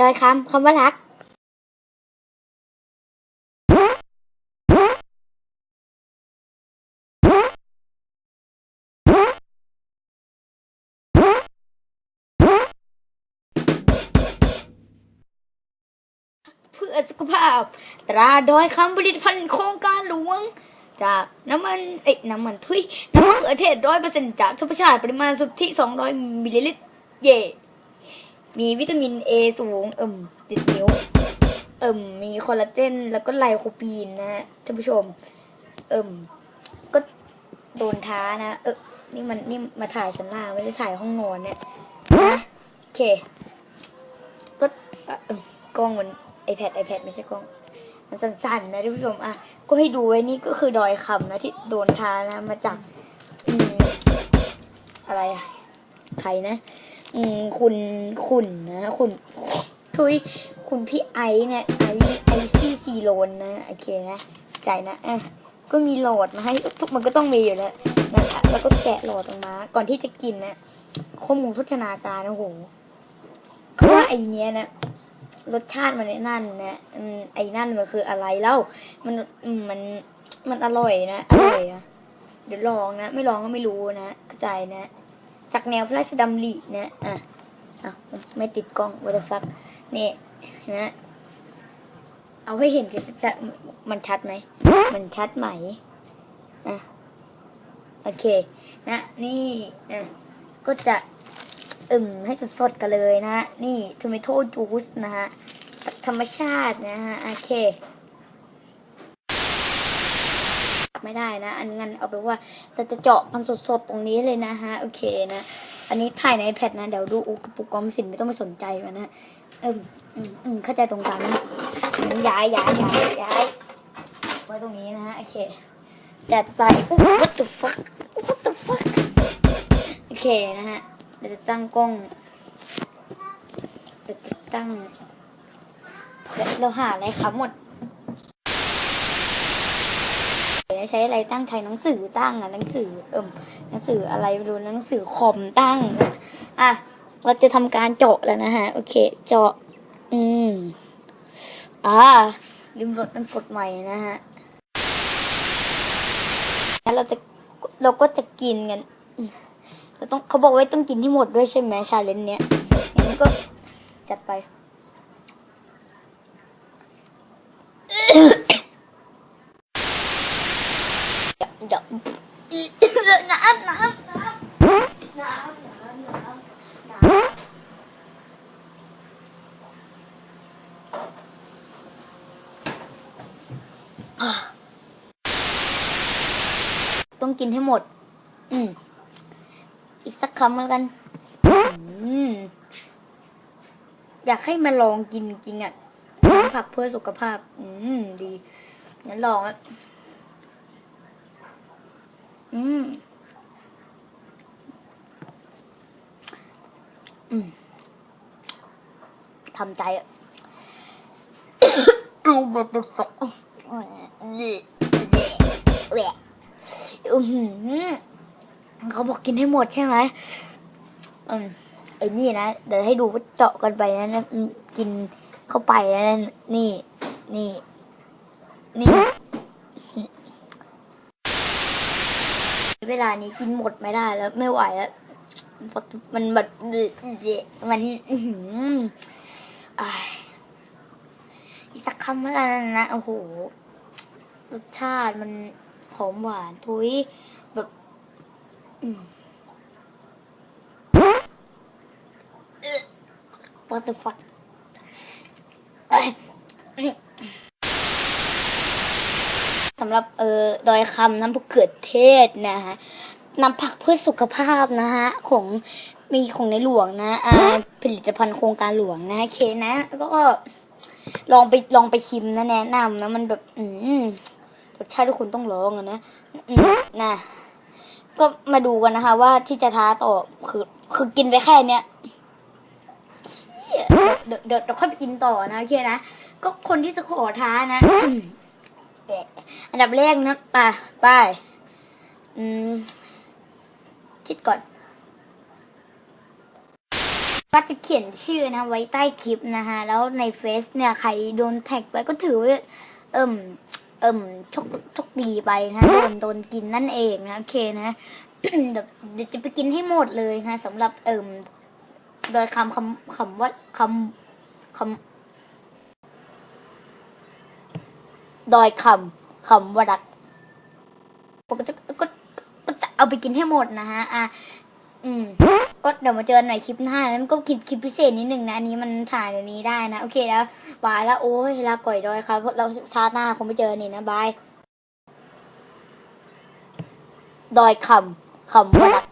ดอยคำคำว่ารัก เพื่อสุขภาพ ตราดอยคำผลิตภัณฑ์โครงการหลวง จากน้ำมัน เอ้ยน้ำมันทุยน้ำมันเขือเทศร้อยเปอร์เซ็นต์จากธรรมชาติปริมาณสุทธิสองร้อยมิลลิลิตร เย่ มีวิตามินเอสูง เอิ่มติดนิ้ว เอิ่มมีคอลลาเจน แล้วก็ไลโคปีนนะฮะท่านผู้ชม เอิ่มก็โดนท้านะ เออนี่มันนี่มาถ่ายชั้นล่างไม่ได้ถ่ายห้องนอนเนี่ยนะโอเค ก็เอ่อเอิ่มกล้องมัน iPad iPad ไม่ใช่กล้องมันสั้นๆนะท่านผู้ชมอะก็ให้ดูไว้นี่ก็คือดอยคำนะที่โดนท้านะมาจากออะไรอะใครนะ อืมคุณคุณนะคุณทุยคุณพี่ไอซ์เนี่ยไอซ์ไอซี่ซีโรนนะโอเคนะใจนะอะก็มีโหลดมาให้ทุกมันก็ต้องมีอยู่แล้วนะคะแล้วก็แกะโหลดออกมา ก่อนที่จะกินนะข้อมูลโภชนาการนะโหเพราะว่าไอเนี้ยนะรสชาติมันนั่นนะไอ้นั่นมันคืออะไรเล่ามันมมันมันอร่อยนะอร่อยอะเดี๋ยวลองนะ ไม่ลองก็ไม่รู้นะเข้าใจนะ จากแนวพระราชดำรินะอะอะไม่ติดกล้อง what the fuck นี่นะเอาให้เห็นกันชัดมันชัดไหม มันชัดไหมอะโอเค นะนี่อะก็จะอึมให้สดๆกันเลยนะ นี่ท o ม a โ o จูสนะฮะธรรมชาตินะฮะ โอเค ไม่ได้นะ อันงั้นเอาไปว่าเราจะเจาะมันสดๆตรงนี้เลยนะฮะ โอเคนะ อันนี้ถ่ายใน iPad นะ เดี๋ยวดูอุกปุกกอมสินไม่ต้องไปสนใจมันนะเอมอืมอืมเข้าใจตรงกันนะย้ายย้ายย้ายย้ายไว้ตรงนี้นะฮะ โอเคจัดไปอุ๊ย what the fuck what the fuck โอเคนะฮะเดี๋ยวจะตั้งกล้องเดี๋ยวจะตั้งเดี๋ยวเราหาอะไรครับหมดเดี๋ยว ใช้อะไรตั้งใช้หนังสือตั้งอะหนังสือเอิ่มหนังสืออะไรไม่รู้หนังสือคอมตั้งอะอะเราจะทำการเจาะแล้วนะฮะโอเค เจาะ อืมอ่าลืมรถมันสดใหม่นะฮะแล้วเราจะเราก็จะกินกันเราต้องเขาบอกไว่าต้องกินที่หมดด้วยใช่ไหมชาเลนจ์เนี้ยงั้นก็จัดไป เดี๋ยวเดี๋ยวอีน้ำน้ำน้ำน้ำน้ำน้ำต้องกินให้หมด อืม อีกสักคำแล้วกัน อืม อยากให้มาลองกินจริงอะ ผักเพื่อสุขภาพ อืม ดี งั้นลองอะ อืม อืมทำใจอะเอาแบบสักอือหือเขาบอกกินให้หมดใช่ไหมอืมไอ้นี่นะ เดี๋ยวให้ดูว่าเจาะกันไปนะนะอืมกินเข้าไปนะนี่ นี่ นี่ เวลานี้กินหมดไม่ได้แล้ว ไม่ไหวแล้วมันแบบมันอื้อหืออ่ายอีกสักคำแล้วกันนะโอ้โหรสชาติมันหอมหวานทุยแบบ What the fuck สำหรับเออดอยคำน้ำมะเขือเทศนะฮะน้ำผักเพื่อสุขภาพนะฮะของมีของในหลวงนะอ่าผลิตภัณฑ์โครงการหลวงนะเคนะก็ลองไปลองไปชิมนะแนะนำนะมันแบบ อืมรสชาติทุกคนต้องลองนะนะก็มาดูกันนะคะ ว่าที่จะท้าต่อคือคือกินไปแค่เนี้ยเดี๋ยวเดี๋ยวเดี๋ยวค่อยไปกินต่อนะโอเคนะ ก็คนที่จะขอท้านะ ดับแรกนะป่ะไปอืมคิดก่อนก็จะเขียนชื่อนะไว้ใต้คลิปนะฮะ แล้วในเฟซเนี่ยใครโดนแท็กไปก็ถือว่าเอิ่มเอิ่มโชคโชคดีไปนะโดนโดนกินนั่นเองนะโอเคนะเดี๋ยวเดี๋ยวจะไปกินให้หมดเลยนะสำหรับเอิ่มโดยคำคำคำว่าคำคำโดยคำ คำว่ารักผมก็จะก็ก็จะเอาไปกินให้หมดนะฮะ อะ อืม ก็เดี๋ยวมาเจอในคลิปหน้าแล้วก็คลิปคลิปพิเศษนิดหนึ่งนะ อันนี้มันถ่ายเดี๋ยวนี้ได้นะ โอเคแล้วบายแล้วโอ้ยลาก่อยดอยครับ เราชาติหน้าคงไม่เจอนี่นะบาย ดอยคำคำว่ารัก